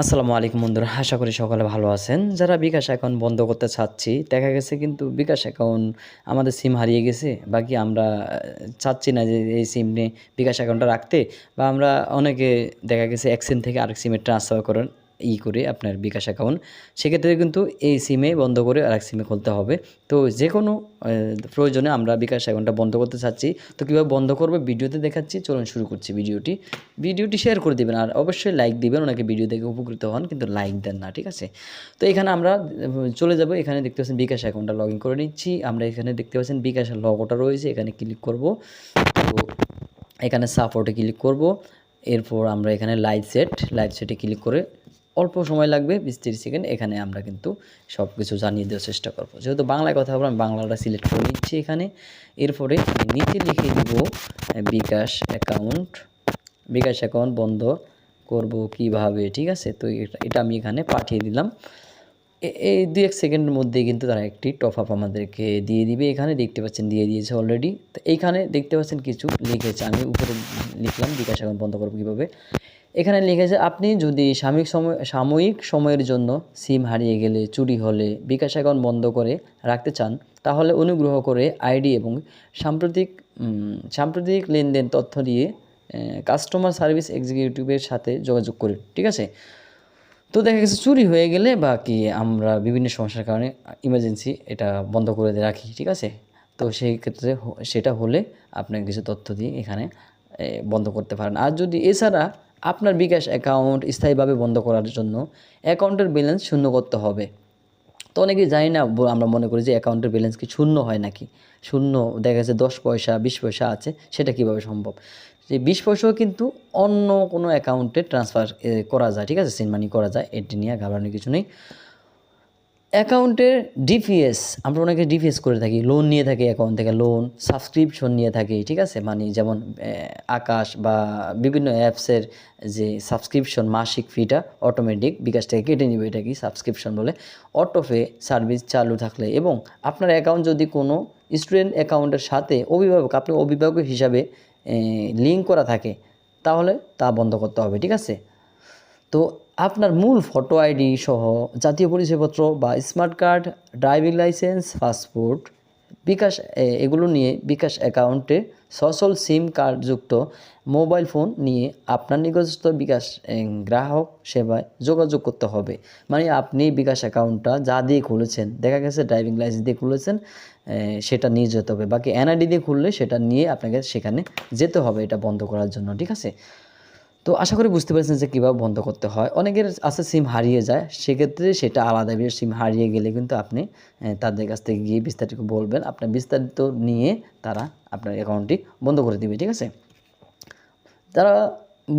আসসালামু আলাইকুম বন্ধুরা, আশা করি সকলে ভালো আছেন। যারা বিকাশ অ্যাকাউন্ট বন্ধ করতে চাচ্ছি, দেখা গেছে কিন্তু বিকাশ অ্যাকাউন্ট আমাদের সিম হারিয়ে গেছে। বাকি আমরা চাচ্ছি না যে এই সিম নিয়ে বিকাশ অ্যাকাউন্টটা রাখতে। বা আমরা অনেকে দেখা গেছে এক সিম থেকে আরেক সিমের ট্রান্সফার করেন। ই করে আপনার বিকাশ অ্যাকাউন্ট সেক্ষেত্রে কিন্তু এই সিমে বন্ধ করে আরেক সিমে খুলতে হবে। তো যে কোনো প্রয়োজনে আমরা বিকাশ অ্যাকাউন্টটা বন্ধ করতে চাচ্ছি। তো কীভাবে বন্ধ করবে? ভিডিওতে দেখাচ্ছি। চলুন শুরু করছি ভিডিওটি। ভিডিওটি শেয়ার করে দেবেন আর অবশ্যই লাইক দিবেন। ওনাকে ভিডিও দেখে উপকৃত হন, কিন্তু লাইক দেন না, ঠিক আছে? তো এখানে আমরা চলে যাব। এখানে দেখতে পাচ্ছেন বিকাশ অ্যাকাউন্টটা লগ ইন করে নিচ্ছি। আমরা এখানে দেখতে পাচ্ছেন বিকাশের লগোটা রয়েছে। এখানে ক্লিক করব। তো এখানে সাপোর্টে ক্লিক করব। এরপর আমরা এখানে লাইভ সেট লাইভ সেটে ক্লিক করে অল্প সময় লাগবে, বিশ তিরিশ সেকেন্ড, এখানে আমরা কিন্তু সব কিছু জানিয়ে দেওয়ার চেষ্টা করব। যেহেতু বাংলায় কথা বলব আমি বাংলাটা সিলেক্ট করে নিচ্ছি এখানে। এরপরে নিচে লিখে দিব বিকাশ অ্যাকাউন্ট। বিকাশ অ্যাকাউন্ট বন্ধ করব কীভাবে, ঠিক আছে? তো এটা- আমি এখানে পাঠিয়ে দিলাম। এই দু এক সেকেন্ডের মধ্যে কিন্তু তারা একটি টপ আপ আমাদেরকে দিয়ে দিবে। এখানে দেখতে পাচ্ছেন দিয়ে দিয়েছে অলরেডি তো এইখানে দেখতে পাচ্ছেন কিছু লিখেছে। আমি উপরে লিখলাম, বিকাশ অ্যাকাউন্ট বন্ধ করব কীভাবে? এখানে লিখেছে, আপনি যদি সাময়িক সময়, সাময়িক সময়ের জন্য সিম হারিয়ে গেলে, চুরি হলে, বিকাশ অ্যাকাউন্ট বন্ধ করে রাখতে চান, তাহলে অনুগ্রহ করে আইডি এবং সাম্প্রতিক সাম্প্রতিক লেনদেন তথ্য দিয়ে কাস্টমার সার্ভিস এক্সিকিউটিভের সাথে যোগাযোগ করুন। ঠিক আছে? তো দেখা গেছে চুরি হয়ে গেলে বা কি আমরা বিভিন্ন সমস্যার কারণে ইমার্জেন্সি এটা বন্ধ করে রাখি, ঠিক আছে? তো সেই ক্ষেত্রে সেটা হলে আপনাকে কিছু তথ্য দিয়ে এখানে বন্ধ করতে পারেন। আর যদি এছাড়া আপনার বিকাশ অ্যাকাউন্ট স্থায়ীভাবে বন্ধ করার জন্য অ্যাকাউন্টের ব্যালেন্স শূন্য করতে হবে। তো অনেকেই জানি না আমরা মনে করি যে অ্যাকাউন্টের ব্যালেন্স কি শূন্য হয় নাকি? শূন্য, দেখা যাচ্ছে দশ পয়সা, বিশ পয়সা আছে, সেটা কীভাবে সম্ভব? যে বিশ পয়সাও কিন্তু অন্য কোনো অ্যাকাউন্টে ট্রান্সফার করা যায়, ঠিক আছে? সিন মানি করা যায় এটি নিয়ে, ঘাবড়ানোর কিছু নেই। অ্যাকাউন্টের ডিপিএস আমরা অনেকে ডিপিএস করে থাকি লোন নিয়ে থাকি অ্যাকাউন্ট থেকে লোন সাবস্ক্রিপশন নিয়ে থাকি, ঠিক আছে? মানে যেমন আকাশ বা বিভিন্ন অ্যাপসের যে সাবস্ক্রিপশন মাসিক ফিটা অটোমেটিক বিকাশ থেকে কেটে নেবে, এটা কি সাবস্ক্রিপশন বলে? অটোপে সার্ভিস চালু থাকলে এবং আপনার অ্যাকাউন্ট যদি কোনো স্টুডেন্ট অ্যাকাউন্টের সাথে অভিভাবক, আপনি অভিভাবক হিসাবে লিঙ্ক করা থাকে, তাহলে তা বন্ধ করতে হবে, ঠিক আছে? তো আপনার মূল ফটো আইডি সহ জাতীয় পরিচয়পত্র বা smart card driving licence passport bKash এগুলো নিয়ে বিকাশ অ্যাকাউন্টে সচল সিম কার্ডযুক্ত মোবাইল ফোন নিয়ে আপনার নিকটস্থ বিকাশ গ্রাহক সেবায় যোগাযোগ করতে হবে। মানে আপনি বিকাশ অ্যাকাউন্টটা যা দিয়ে খুলেছেন, দেখা গেছে ড্রাইভিং লাইসেন্স দিয়ে খুলেছেন সেটা নিয়ে যেতে হবে। বাকি এনআইডি দিয়ে খুললে সেটা নিয়ে আপনাকে সেখানে যেতে হবে, এটা বন্ধ করার জন্য, ঠিক আছে? তো আশা করি বুঝতে পারছেন যে কীভাবে বন্ধ করতে হয়। অনেকের আছে সিম হারিয়ে যায়, সেক্ষেত্রে সেটা আলাদা বিষয় সিম হারিয়ে গেলে কিন্তু আপনি তাদের কাছ থেকে গিয়ে বিস্তারিত বলবেন। আপনার বিস্তারিত নিয়ে তারা আপনার অ্যাকাউন্টটি বন্ধ করে দিবে, ঠিক আছে? তারা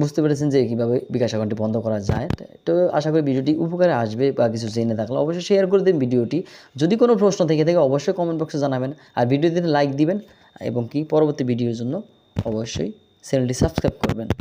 বুঝতে পেরেছেন যে কীভাবে বিকাশ অ্যাকাউন্টটি বন্ধ করা যায়। তো আশা করি ভিডিওটি উপকারে আসবে বা কিছু জেনে থাকলে অবশ্যই শেয়ার করে দিন ভিডিওটি। যদি কোনো প্রশ্ন থেকে থাকে, অবশ্যই কমেন্ট বক্সে জানাবেন। আর ভিডিওতে লাইক দিবেন এবং কি পরবর্তী ভিডিওর জন্য অবশ্যই চ্যানেলটি সাবস্ক্রাইব করবেন।